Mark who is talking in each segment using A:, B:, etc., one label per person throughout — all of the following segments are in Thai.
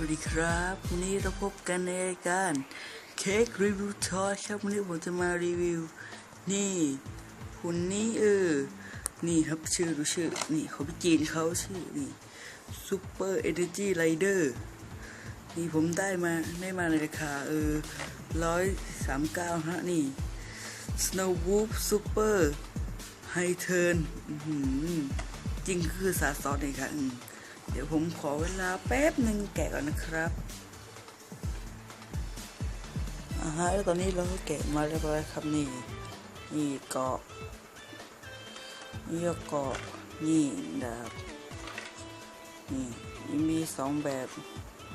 A: วัสดีครับวันนี้เราพบกันในรายการเค้กรีวิวทอยครับวันนี้ผมจะมารีวิว นี่หุ่นนี้เออ นี่ครับชื่อดูชื่อ นี่เขาพี่จีนเขาชื่อนี่ซูเปอร์เอเนจีไรเดอร์นี่ผมได้มาได้มาในราคาเออร้อยสามเก้าฮะนี่ Snow Wolf Super High Turn อื้อหือจริงคือสาซอสเลยครับ เดี๋ยวผมขอเวลาแป๊บหนึ่งแกะก่อนนะครับอ่าฮะแล้วตอนนี้เราก็แกะมาเรียบร้อยครับนี่นี่เกาะนี่ก็เกาะนี่ดาบนี่นี่มีสองแบบ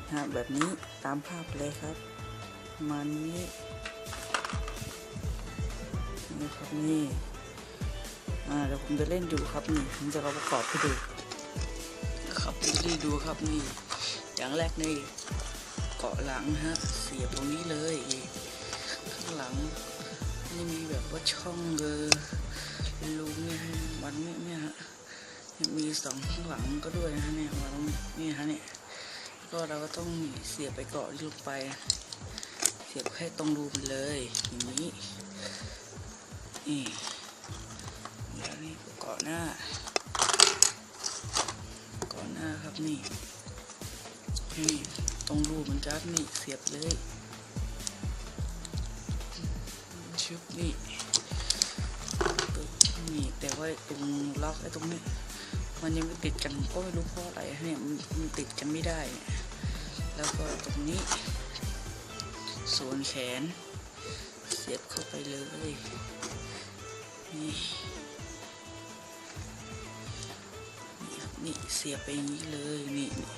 A: นะฮะแบบนี้ตามภาพเลยครับ มันนี้นี่ครับนี่อ่าเดี๋ยวผมจะเล่นดูครับนี่ผมจะเอาประกอบให้ดู ครับนี่ดูครับนี่อย่างแรกนี่เกาะหลังฮะเสียบตรงนี้เลยข้างหลังนี่มีแบบว่าช่องเออรูเนี่ยมันเนี่ยเนี่ยฮะมีสองข้างหลังก็ด้วยนะฮะเนี่ยมันนี่ฮะเนี่ยก็เราก็ต้องเสียบไปเกาะลงไป เสียบให้ตรงรูมเลยอย่างนี้นี่แล้วนี่เกาะหน้า นหน้าครับนี่นี่ตรงรูมือนกันนี่เสียบเลยชึบนี่นี่แต่ว่าตรงล็อกไอ้ตรงนี้มันยังไม่ติดกันก็ไม่รู้เพราะอะไรเนี่ยมันติดกันไม่ได้ แล้วก็ตรงนี้ส่วนแขน เสียบเข้าไปเลยนี่ นี่เสียบไปอย่างนี้เลยนี่นี่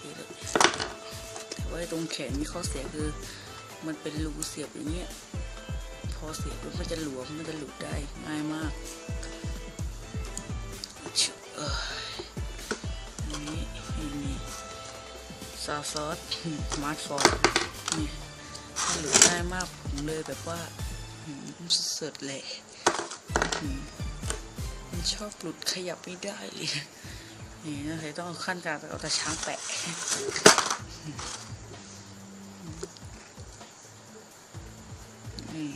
A: นี่เลยแต่ว่าตรงแขนมีข้อเสียคือ มันเป็นรูเสียบอย่างเงี้ยพอเสียบแล้วมันจะหลวมมันจะหลุดได้ง่ายมากอันนี้นี่ซาซอสมาร์ทโฟนนี่มันหลุดง่ายมากผมเลยแบบว่าสุดเลย มันชอบหลุดขยับไม่ได้เลยนี่นะเลยต้องขั้นการเอาตะช้างแปะนี่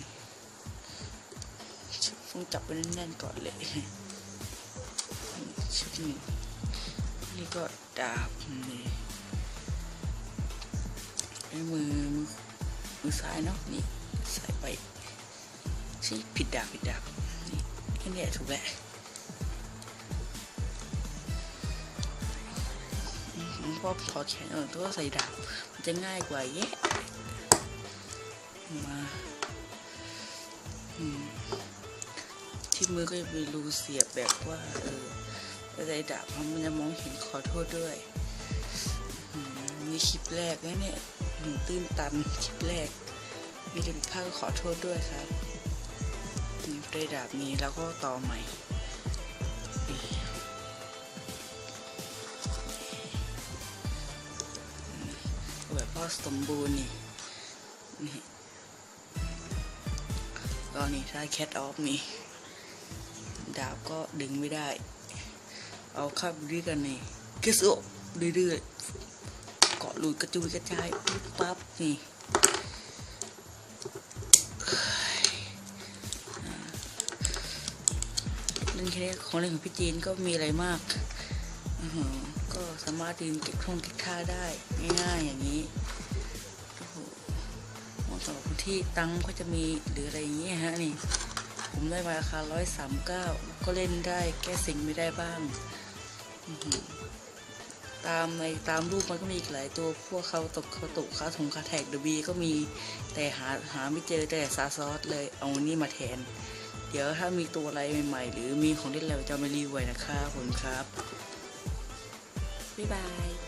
A: ต้องจับไปแน่นๆก่อนเลยชุดนี้นี่ก็ดาบนี่ไอ้มือมือซ้ายเนาะนี่ใส่ไปใช่ผิดดาบผิดดาบนี่แค่เนี้ยถูกแล้ว ผมพอขอแขนเออตัวใส่ดาบมันจะง่ายกว่าเยอะมาอืมที่มือก็จะมีรูเสียบแบบว่าเออใส่ดาบมันจะมองเห็นขอโทษด้วยมีคลิปแรกนะเนี่ยอืมตื้นตันคลิปแรก มีเด็กภาคขอโทษด้วยครับนี่ได้ดาบนี้แล้วก็ต่อใหม่ แบบพ่อสมบูรณ์นี่นี่ก็นี่ถ้าแคทออฟนี่ดาบก็ดึงไม่ได้ เอาข้าไปด้วยกันนี่เกสโอเรื่อยๆเกาะหลุดกระจุยกระจายปุ๊บปั๊บนี่เล่นแค่ของเล่นของพี่จีนก็มีอะไรมากอือ ก็สามารถยืนเก็บท่องเก็บท่าได้ง่ายๆอย่างนี้โอ้โหเหมาะสำหรับคนที่ตังก็จะมีหรืออะไรอย่างเงี้ยฮะนี่ ผมได้มาราคาร้อยสามเก้าก็เล่นได้แก้สิ่งไม่ได้บ้าง ตามในตามรูปมันก็มีอีกหลายตัวพวกเขาตกเขาตุกเขาถงคาแท็กเดบีก็มีแต่หาหาไม่เจอแต่ซาซอสเลยเอาอันนี้มาแทนเดี๋ยวถ้ามีตัวอะไรใหม่ๆ หรือมีของเล่นอะไรจะมารีวิวนะครับขอบคุณครับ บ๊ายบาย